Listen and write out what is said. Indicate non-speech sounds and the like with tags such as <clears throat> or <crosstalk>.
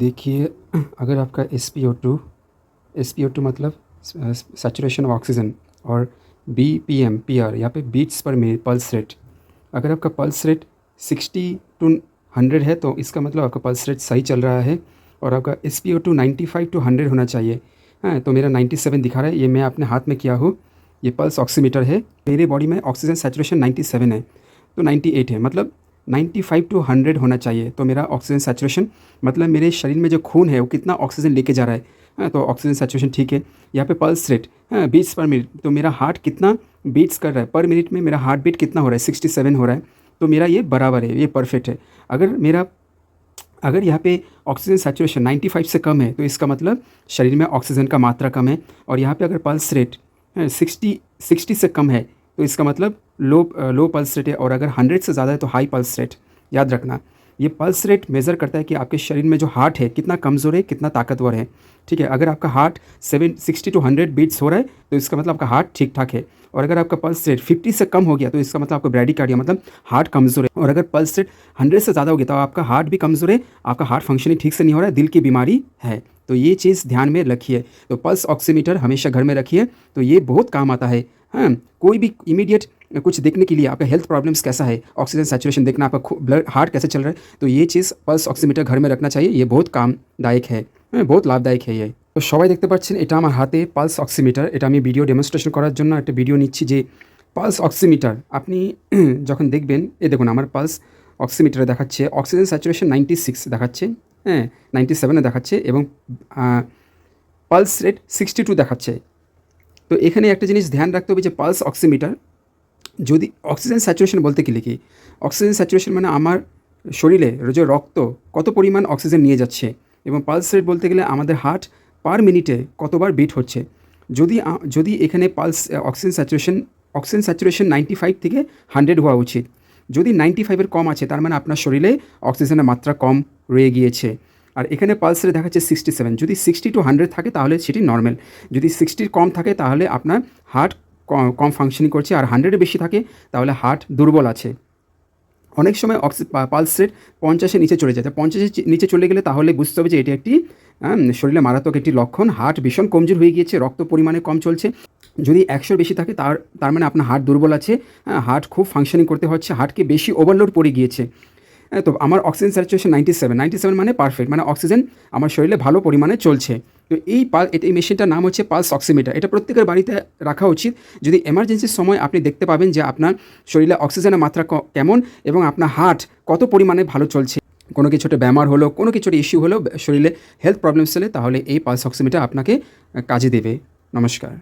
देखिए, अगर आपका S P O two S P O two मतलब सेचुरेशन ऑफ़ ऑक्सीजन और B P M P R यहाँ पे beats per minute pulse rate अगर आपका pulse rate sixty to hundred है तो इसका मतलब आपका पल्स रेट सही चल रहा है और आपका S P O two ninety five to hundred होना चाहिए। हाँ तो मेरा नाइन्टी सेवन दिखा रहा है, ये मैं अपने हाथ में किया हूँ। ये पल्स ऑक्सीमीटर है। मेरे बॉडी में ऑक्सीजन सेचुरेशन नाइन्टी सेवन है तो नाइन्टी एट है। मतलब 95 टू 100 होना चाहिए। तो मेरा ऑक्सीजन सैचुरेशन मतलब मेरे शरीर में जो खून है वो कितना ऑक्सीजन लेके जा रहा है? हाँ, तो ऑक्सीजन सैचुरेशन ठीक है। यहाँ पे पल्स रेट हाँ बीट्स पर मिनट तो मेरा हार्ट कितना बीट्स कर रहा है? पर मिनट में मेरा हार्ट बीट कितना हो रहा है? सिक्सटी सेवन हो रहा है। तो मेरा ये बराबर है ये परफेक्ट है। अगर मेरा अगर यहाँ पे ऑक्सीजन सैचुरेशन 95 से कम है तो इसका मतलब शरीर में ऑक्सीजन का मात्रा कम है। और यहाँ पे अगर पल्स रेट सिक्सटी सिक्सटी से कम है तो इसका मतलब लो लो पल्स रेट है, और अगर हंड्रेड से ज़्यादा है तो हाई पल्स रेट याद रखना। ये पल्स रेट मेज़र करता है कि आपके शरीर में जो हार्ट है, कितना कमज़ोर है, कितना ताकतवर है। ठीक है, अगर आपका heart seven sixty to hundred beats हो रहा है तो इसका मतलब आपका हार्ट ठीक ठाक है। और अगर आपका पल्स रेट फिफ्टी से कम हो गया तो इसका मतलब आपका ब्रैडी कार्डिया मतलब हार्ट कमज़ोर है। और अगर पल्स रेट हंड्रेड से ज़्यादा हो गया तो आपका हार्ट भी कमज़ोर है, आपका हार्ट फंक्शनिंग ठीक से नहीं हो रहा है, दिल की बीमारी है। तो ये चीज़ ध्यान में रखिए। तो पल्स ऑक्सीमीटर हमेशा घर में रखिए। तो ये बहुत काम आता है। हाँ कोई भी इमीडिएट कुछ देखने के लिए आपका हेल्थ प्रॉब्लम्स कैसा है ऑक्सीजन सैचुरेशन देखना आपका ब्लड हार्ट कैसे चल रहा है तो ये चीज़ पल्स অক্সিমিটার घर में रखना चाहिए ये बहुत কামদায়ক है হ্যাঁ বহুত লাভদায়ক है ये তো সবাই দেখতে পাচ্ছেন এটা আমার হাতে পালস অক্সিমিটার এটা আমি ভিডিও ডেমনস্ট্রেশন করার জন্য একটা ভিডিও নিচ্ছি যে পালস অক্সিমিটার আপনি <clears throat> যখন দেখবেন এ দেখুন আমার পালস অক্সিমিটারে দেখাচ্ছে অক্সিজেন স্যাচুরেশন নাইনটি সিক্স দেখাচ্ছে হ্যাঁ নাইনটি সেভেনে দেখাচ্ছে এবং পালস রেট সিক্সটি টু দেখাচ্ছে তো এখানে একটা জিনিস ধ্যান রাখতে হবে যে পালস অক্সিমিটার যদি অক্সিজেন স্যাচুরেশন বলতে কি অক্সিজেন স্যাচুরেশন মানে আমার শরীরে যে রক্ত কত পরিমাণ অক্সিজেন নিয়ে যাচ্ছে এবং পালস রেট বলতে গেলে আমাদের হার্ট পার মিনিটে কতবার বিট হচ্ছে। যদি যদি এখানে pulse oxygen saturation oxygen saturation ninety five থেকে হান্ড্রেড হওয়া উচিত। যদি নাইনটি ফাইভের কম আছে, তার মানে আপনার শরীরে অক্সিজেনের মাত্রা কম রয়ে গিয়েছে। আর এখানে পালস রেট দেখাচ্ছে সিক্সটি সেভেন যদি সিক্সটি টু হান্ড্রেড থাকে, তাহলে সেটি নর্মাল যদি সিক্সটির কম থাকে, তাহলে আপনার হার্ট কম ফাংশনিং করছে। আর হান্ড্রেডে বেশি থাকে, তাহলে হার্ট দুর্বল আছে। অনেক সময় অক্সি পালস রেট পঞ্চাশের নিচে চলে যায়। পঞ্চাশের নিচে চলে গেলে তাহলে বুঝতে হবে যে এটি একটি শরীরে মারাত্মক একটি লক্ষণ। হার্ট ভীষণ কমজোর হয়ে গিয়েছে, রক্ত পরিমাণে কম চলছে। যদি একশোর বেশি থাকে, তার তার মানে আপনার হার্ট দুর্বল আছে। হার্ট খুব ফাংশনিং করতে হচ্ছে। হার্টকে বেশি ওভারলোড পড়ে গিয়েছে। তো আমার oxygen saturation ninety seven ninety seven মানে পারফেক্ট মানে অক্সিজেন আমার শরীরে ভালো পরিমাণে চলছে। তো এই পাল এই মেশিনটার নাম হচ্ছে পালস অক্সিমিটার এটা প্রত্যেকের বাড়িতে রাখা উচিত। যদি এমার্জেন্সির সময় আপনি দেখতে পাবেন যে আপনার শরীরে অক্সিজেনের মাত্রা কেমন এবং আপনার হার্ট কত পরিমাণে ভালো চলছে। কোনো কিছুটা ব্যামার হলো, কোনো কিছুটা ইস্যু হলো, শরীরে হেলথ প্রবলেমস হলে তাহলে এই পালস অক্সিমিটার আপনাকে কাজে দেবে। নমস্কার।